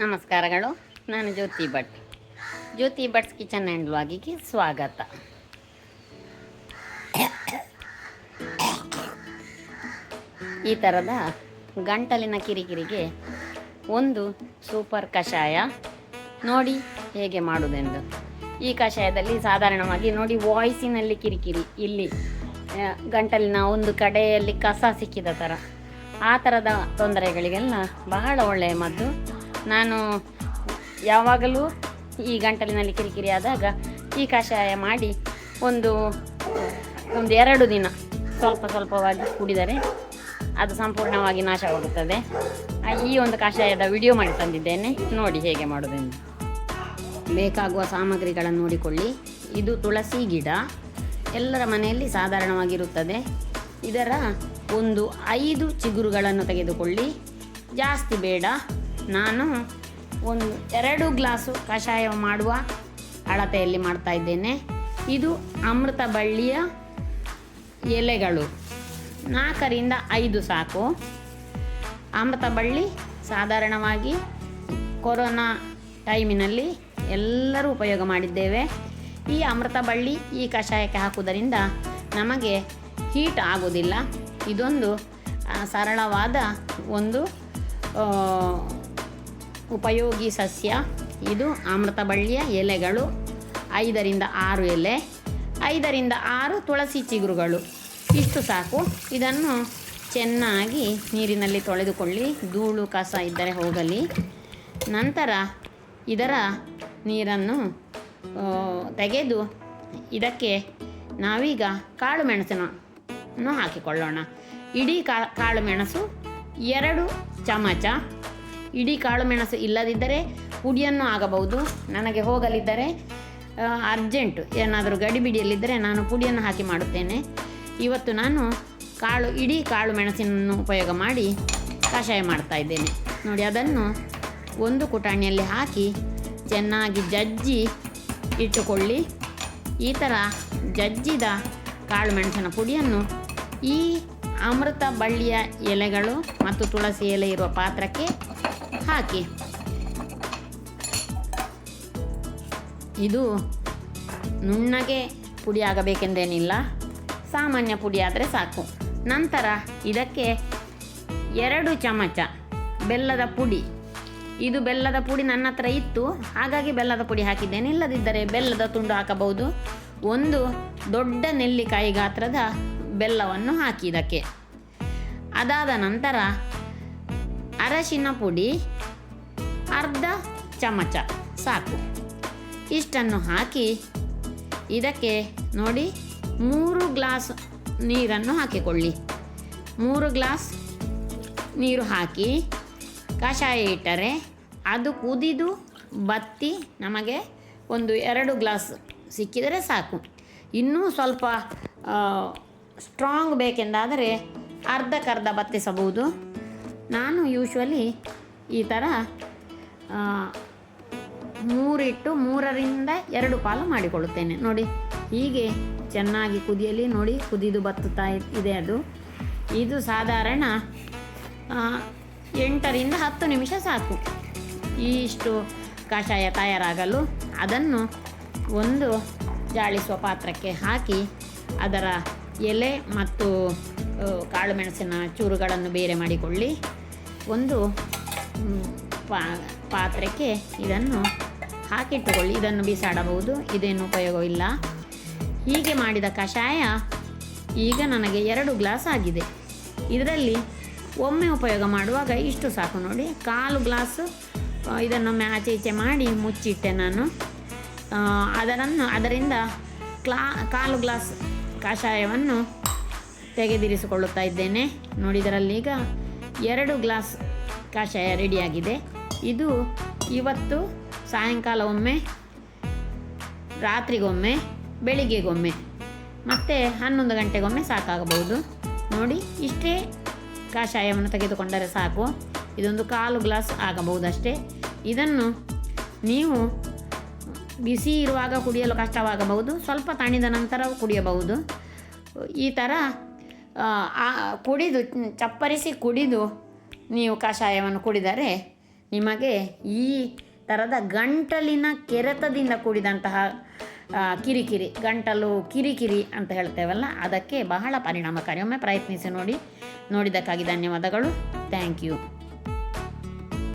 ನಮಸ್ಕಾರಗಳು, ನಾನು ಜ್ಯೋತಿ ಭಟ್. ಜ್ಯೋತಿ Bhat's kitchen and ವ್ಲಾಗಿಗೆ ಸ್ವಾಗತ. ಈ ಥರದ ಗಂಟಲಿನ ಕಿರಿಕಿರಿಗೆ ಒಂದು ಸೂಪರ್ ಕಷಾಯ ನೋಡಿ ಹೇಗೆ ಮಾಡುವುದೆಂದು ಈ ಕಷಾಯದಲ್ಲಿ ಸಾಧಾರಣವಾಗಿ ನೋಡಿ ವಾಯ್ಸಿನಲ್ಲಿ ಕಿರಿಕಿರಿ, ಇಲ್ಲಿ ಗಂಟಲಿನ ಒಂದು ಕಡೆಯಲ್ಲಿ ಕಸ ಸಿಕ್ಕಿದ ಥರ ಆ ಥರದ ತೊಂದರೆಗಳಿಗೆಲ್ಲ ಬಹಳ ಒಳ್ಳೆಯ ಮದ್ದು ನಾನು ಯಾವಾಗಲೂ ಈ ಗಂಟಲಿನಲ್ಲಿ ಕಿರಿಕಿರಿ ಆದಾಗ ಈ ಕಷಾಯ ಮಾಡಿ ಒಂದು ಒಂದು ಎರಡು ದಿನ ಸ್ವಲ್ಪ ಸ್ವಲ್ಪವಾಗಿ ಕುಡಿದರೆ ಅದು ಸಂಪೂರ್ಣವಾಗಿ ನಾಶವಾಗುತ್ತದೆ ಈ ಒಂದು ಕಷಾಯದ ವಿಡಿಯೋ ಮಾಡಿ ತಂದಿದ್ದೇನೆ. ನೋಡಿ ಹೇಗೆ ಮಾಡೋದೆಂದು ಬೇಕಾಗುವ ಸಾಮಗ್ರಿಗಳನ್ನು ನೋಡಿಕೊಳ್ಳಿ. ಇದು ತುಳಸಿ ಗಿಡ. ಎಲ್ಲರ ಮನೆಯಲ್ಲಿ ಸಾಧಾರಣವಾಗಿರುತ್ತದೆ. ಇದರ ಒಂದು ಐದು ಚಿಗುರುಗಳನ್ನು ತೆಗೆದುಕೊಳ್ಳಿ. ಜಾಸ್ತಿ ಬೇಡ. ನಾನು ಒಂದು ಎರಡು ಗ್ಲಾಸು ಕಷಾಯ ಮಾಡುವ ಅಳತೆಯಲ್ಲಿ ಮಾಡ್ತಾ ಇದ್ದೇನೆ. ಇದು ಅಮೃತ ಬಳ್ಳಿಯ ಎಲೆಗಳು. ನಾಲ್ಕರಿಂದ ಐದು ಸಾಕು. ಅಮೃತ ಬಳ್ಳಿ ಸಾಧಾರಣವಾಗಿ ಕೊರೋನಾ ಟೈಮಿನಲ್ಲಿ ಎಲ್ಲರೂ ಉಪಯೋಗ ಮಾಡಿದ್ದೇವೆ. ಈ ಅಮೃತ ಬಳ್ಳಿ ಈ ಕಷಾಯಕ್ಕೆ ಹಾಕುವುದರಿಂದ ನಮಗೆ ಹೀಟ್ ಆಗೋದಿಲ್ಲ ಇದೊಂದು ಸರಳವಾದ ಒಂದು ಉಪಯೋಗಿ ಸಸ್ಯ. ಇದು ಅಮೃತ ಬಳ್ಳಿಯ ಎಲೆಗಳು. ಐದರಿಂದ ಆರು ಎಲೆ. ಐದರಿಂದ ಆರು ತುಳಸಿ ಚಿಗುರುಗಳು. ಇಷ್ಟು ಸಾಕು. ಇದನ್ನು ಚೆನ್ನಾಗಿ ನೀರಿನಲ್ಲಿ ತೊಳೆದುಕೊಳ್ಳಿ. ಧೂಳು, ಕಸ ಇದ್ದರೆ ಹೋಗಲಿ. ನಂತರ ಇದರ ನೀರನ್ನು ತೆಗೆದು ಇದಕ್ಕೆ ನಾವೀಗ ಕಾಳು ಮೆಣಸನ್ನು ಹಾಕಿಕೊಳ್ಳೋಣ. ಇಡೀ ಕಾಳು ಮೆಣಸು ಎರಡು ಚಮಚ. ಇಡೀ ಕಾಳು ಮೆಣಸು ಇಲ್ಲದಿದ್ದರೆ ಪುಡಿಯನ್ನು ಆಗಬಹುದು. ನನಗೆ ಹೋಗಲಿದ್ದರೆ ಅರ್ಜೆಂಟ್ ಏನಾದರೂ ಗಡಿಬಿಡಿಯಲ್ಲಿದ್ದರೆ ನಾನು ಪುಡಿಯನ್ನು ಹಾಕಿ ಮಾಡುತ್ತೇನೆ. ಇವತ್ತು ನಾನು ಕಾಳು, ಇಡೀ ಕಾಳು ಮೆಣಸಿನನ್ನು ಉಪಯೋಗ ಮಾಡಿ ಕಷಾಯ ಮಾಡ್ತಾ ಇದ್ದೇನೆ. ನೋಡಿ, ಅದನ್ನು ಒಂದು ಕುಟಾಣಿಯಲ್ಲಿ ಹಾಕಿ ಚೆನ್ನಾಗಿ ಜಜ್ಜಿ ಇಟ್ಟುಕೊಳ್ಳಿ. ಈ ಥರ ಜಜ್ಜಿದ ಕಾಳು ಮೆಣಸಿನ ಪುಡಿಯನ್ನು ಈ ಅಮೃತ ಬಳ್ಳಿಯ ಎಲೆಗಳು ಮತ್ತು ತುಳಸಿ ಎಲೆ ಇರುವ ಪಾತ್ರಕ್ಕೆ ಹಾಕಿ. ಇದು ನುಣ್ಣಗೆ ಪುಡಿ ಆಗಬೇಕೆಂದೇನಿಲ್ಲ. ಸಾಮಾನ್ಯ ಪುಡಿ ಆದರೆ ಸಾಕು. ನಂತರ ಇದಕ್ಕೆ ಎರಡು ಚಮಚ ಬೆಲ್ಲದ ಪುಡಿ. ಇದು ಬೆಲ್ಲದ ಪುಡಿ ನನ್ನ ಹತ್ರ ಇತ್ತು. ಹಾಗಾಗಿ ಬೆಲ್ಲದ ಪುಡಿ ಹಾಕಿದ್ದೇನೆ. ಇಲ್ಲದಿದ್ದರೆ ಬೆಲ್ಲದ ತುಂಡು ಹಾಕಬಹುದು. ಒಂದು ದೊಡ್ಡ ನೆಲ್ಲಿಕಾಯಿ ಗಾತ್ರದ ಬೆಲ್ಲವನ್ನು ಹಾಕಿ ಇದಕ್ಕೆ. ಅದಾದ ನಂತರ ಅರಶಿನ ಪುಡಿ, ಅರ್ಧ ಚಮಚ ಸಾಕು. ಇಷ್ಟನ್ನು ಹಾಕಿ ಇದಕ್ಕೆ ನೋಡಿ ಮೂರು ಗ್ಲಾಸ್ ನೀರನ್ನು ಹಾಕಿಕೊಳ್ಳಿ. ಮೂರು ಗ್ಲಾಸ್ ನೀರು ಹಾಕಿ ಕಷಾಯ ಇಟ್ಟರೆ ಅದು ಕುದಿದು ಬತ್ತಿ ನಮಗೆ ಒಂದು ಎರಡು ಗ್ಲಾಸ್ ಸಿಕ್ಕಿದರೆ ಸಾಕು. ಇನ್ನೂ ಸ್ವಲ್ಪ ಸ್ಟ್ರಾಂಗ್ ಬೇಕೆಂದಾದರೆ ಅರ್ಧಕ್ಕರ್ಧ ಬತ್ತಿಸಬಹುದು. ನಾನು ಯೂಶ್ವಲಿ ಈ ಥರ ಮೂರಿಟ್ಟು ಮೂರರಿಂದ ಎರಡು ಪಾಲು ಮಾಡಿಕೊಳ್ಳುತ್ತೇನೆ. ನೋಡಿ, ಹೀಗೆ ಚೆನ್ನಾಗಿ ಕುದಿಯಲಿ, ನೋಡಿ, ಕುದಿದು ಬತ್ತುತ್ತಾ ಇದೆ ಅದು. ಇದು ಸಾಧಾರಣ ಎಂಟರಿಂದ ಹತ್ತು ನಿಮಿಷ ಸಾಕು. ಇಷ್ಟು ಕಷಾಯ ತಯಾರಾಗಲು ಅದನ್ನು ಒಂದು ಜಾಳಿಸುವ ಪಾತ್ರಕ್ಕೆ ಹಾಕಿ, ಅದರ ಎಲೆ ಮತ್ತು ಕಾಳುಮೆಣಸಿನ ಕಾಳು ಮೆಣಸಿನ ಚೂರುಗಳನ್ನು ಬೇರೆ ಮಾಡಿಕೊಳ್ಳಿ. ಒಂದು ಪಾತ್ರಕ್ಕೆ ಇದನ್ನು ಹಾಕಿಟ್ಟುಕೊಳ್ಳಿ. ಇದನ್ನು ಬಿಸಾಡಬಹುದು. ಇದೇನು ಉಪಯೋಗವಿಲ್ಲ ಹೀಗೆ ಮಾಡಿದ ಕಷಾಯ ಈಗ ನನಗೆ ಎರಡು ಗ್ಲಾಸ್ ಆಗಿದೆ. ಇದರಲ್ಲಿ ಒಮ್ಮೆ ಉಪಯೋಗ ಮಾಡುವಾಗ ಇಷ್ಟು ಸಾಕು ನೋಡಿ. ಕಾಲು ಗ್ಲಾಸು ಇದನ್ನು ಇದನ್ನೊಮ್ಮೆ ಆಚೆ ಈಚೆ ಮಾಡಿ ಮುಚ್ಚಿಟ್ಟೆ ನಾನು. ಅದರನ್ನು, ಅದರಿಂದ ಕ್ಲಾ, ಕಾಲು ಗ್ಲಾಸ್ ಕಷಾಯವನ್ನು ತೆಗೆದಿರಿಸಿಕೊಳ್ಳುತ್ತಾ ಇದ್ದೇನೆ. ನೋಡಿದರಲ್ಲೀಗ ಎರಡು ಗ್ಲಾಸ್ ಕಷಾಯ ರೆಡಿಯಾಗಿದೆ. ಇದು ಇವತ್ತು ಸಾಯಂಕಾಲ ಒಮ್ಮೆ ರಾತ್ರಿಗೊಮ್ಮೆ, ಬೆಳಿಗ್ಗೆಗೊಮ್ಮೆ, ಮತ್ತು ಹನ್ನೊಂದು ಗಂಟೆಗೊಮ್ಮೆ ಸಾಕಾಗಬಹುದು. ನೋಡಿ, ಇಷ್ಟೇ ಕಷಾಯವನ್ನು ತೆಗೆದುಕೊಂಡರೆ ಸಾಕು. ಇದೊಂದು ಕಾಲು ಗ್ಲಾಸ್ ಆಗಬಹುದಷ್ಟೇ. ಇದನ್ನು ನೀವು ಬಿಸಿ ಇರುವಾಗ ಕುಡಿಯಲು ಕಷ್ಟವಾಗಬಹುದು, ಸ್ವಲ್ಪ ತಣಿದ ನಂತರ ಕುಡಿಯಬಹುದು. ಈ ಥರ ಕುಡಿದು, ಚಪ್ಪರಿಸಿ ಕುಡಿದು ನೀವು ಕಷಾಯವನ್ನು ಕುಡಿದರೆ ನಿಮಗೆ ಈ ಥರದ ಗಂಟಲಿನ ಕೆರೆತದಿಂದ ಕೂಡಿದಂತಹ ಕಿರಿಕಿರಿ, ಗಂಟಲು ಕಿರಿಕಿರಿ ಅಂತ ಹೇಳ್ತೇವಲ್ಲ, ಅದಕ್ಕೆ ಬಹಳ ಪರಿಣಾಮಕಾರಿ. ಒಮ್ಮೆ ಪ್ರಯತ್ನಿಸಿ ನೋಡಿ, ನೋಡಿದ್ದಕ್ಕಾಗಿ ಧನ್ಯವಾದಗಳು. Thank you.